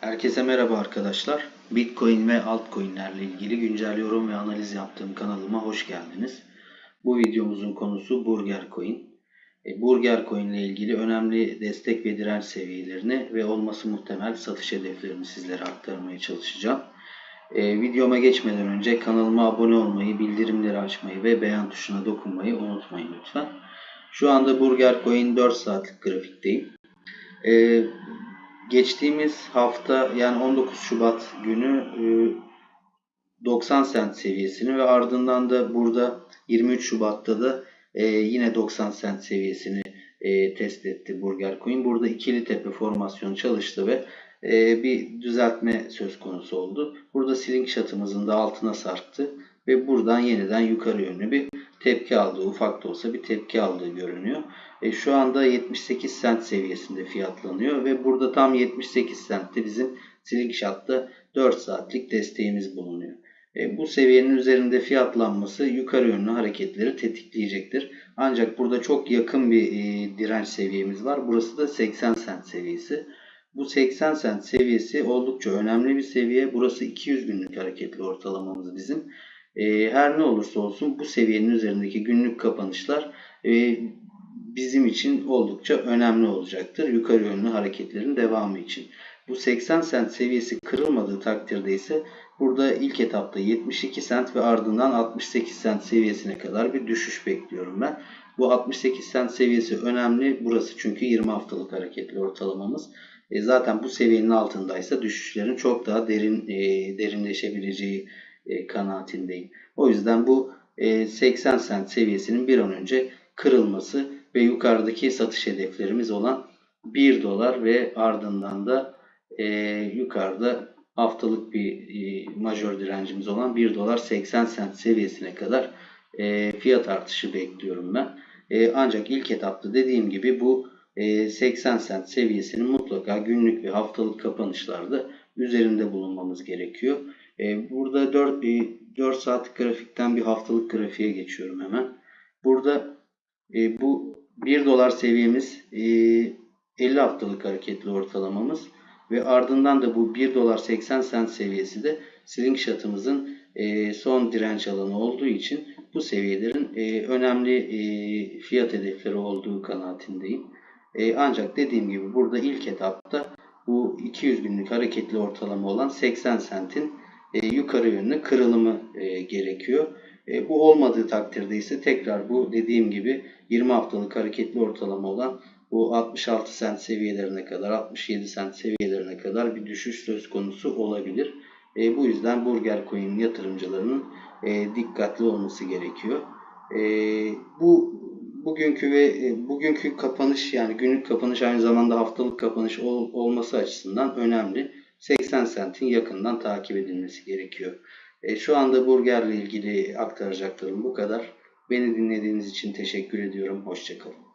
Herkese merhaba arkadaşlar. Bitcoin ve altcoin'lerle ilgili güncel yorum ve analiz yaptığım kanalıma hoş geldiniz. Bu videomuzun konusu Burger Coin. E, Burger Coin ile ilgili önemli destek ve direnç seviyelerini ve olması muhtemel satış hedeflerini sizlere aktarmaya çalışacağım. E, videoma geçmeden önce kanalıma abone olmayı, bildirimleri açmayı ve beğen tuşuna dokunmayı unutmayın lütfen. Şu anda Burger Coin 4 saatlik grafikteyim. E, geçtiğimiz hafta yani 19 Şubat günü e, 90 sent seviyesini ve ardından da burada 23 Şubat'ta da e, yine 90 sent seviyesini e, test etti Burger Coin. Burada ikili tepe formasyonu çalıştı ve e, bir düzeltme söz konusu oldu. Burada slingshot'ımızın da altına sarktı ve buradan yeniden yukarı yönlü bir tepki aldığı, ufak da olsa bir tepki aldığı görünüyor. E, şu anda 78 sent seviyesinde fiyatlanıyor ve burada tam 78 sentte bizim slingshot'ta 4 saatlik desteğimiz bulunuyor. E, bu seviyenin üzerinde fiyatlanması yukarı yönlü hareketleri tetikleyecektir. Ancak burada çok yakın bir e, direnç seviyemiz var. Burası da 80 sent seviyesi. Bu 80 sent seviyesi oldukça önemli bir seviye. Burası 200 günlük hareketli ortalamamız bizim. E, her ne olursa olsun bu seviyenin üzerindeki günlük kapanışlar e, bizim için oldukça önemli olacaktır. Yukarı yönlü hareketlerin devamı için. Bu 80 sent seviyesi kırılmadığı takdirde ise burada ilk etapta 72 sent ve ardından 68 sent seviyesine kadar bir düşüş bekliyorum ben. Bu 68 sent seviyesi önemli. Burası çünkü 20 haftalık hareketli ortalamamız. E zaten bu seviyenin altındaysa düşüşlerin çok daha derin e, derinleşebileceği e, kanaatindeyim. O yüzden bu e, 80 sent seviyesinin bir an önce kırılması ve yukarıdaki satış hedeflerimiz olan 1 dolar ve ardından da e, yukarıda haftalık bir e, majör direncimiz olan 1 dolar 80 sent seviyesine kadar e, fiyat artışı bekliyorum ben. E, ancak ilk etapta dediğim gibi bu e, 80 sent seviyesinin mutlaka günlük ve haftalık kapanışlarda üzerinde bulunmamız gerekiyor. E, burada 4, e, 4 saatlik grafikten bir haftalık grafiğe geçiyorum hemen. Burada e, bu 1 dolar seviyemiz e, 50 haftalık hareketli ortalamamız ve ardından da bu 1 dolar 80 sent seviyesi de slingshot'ımızın e, son direnç alanı olduğu için bu seviyelerin e, önemli e, fiyat hedefleri olduğu kanaatindeyim. E, ancak dediğim gibi burada ilk etapta bu 200 günlük hareketli ortalama olan 80 sentin e, yukarı yönlü kırılımı e, gerekiyor. E, bu olmadığı takdirde ise tekrar bu dediğim gibi 20 haftalık hareketli ortalama olan bu 66 sent seviyelerine kadar 67 sent seviyelerine kadar bir düşüş söz konusu olabilir. E, bu yüzden Burger Coin yatırımcılarının e, dikkatli olması gerekiyor. E, bu bugünkü ve e, bugünkü kapanış yani günlük kapanış aynı zamanda haftalık kapanış ol, olması açısından önemli. 80 sentin yakından takip edilmesi gerekiyor. E, şu anda burgerle ilgili aktaracaklarım bu kadar. Beni dinlediğiniz için teşekkür ediyorum. Hoşçakalın.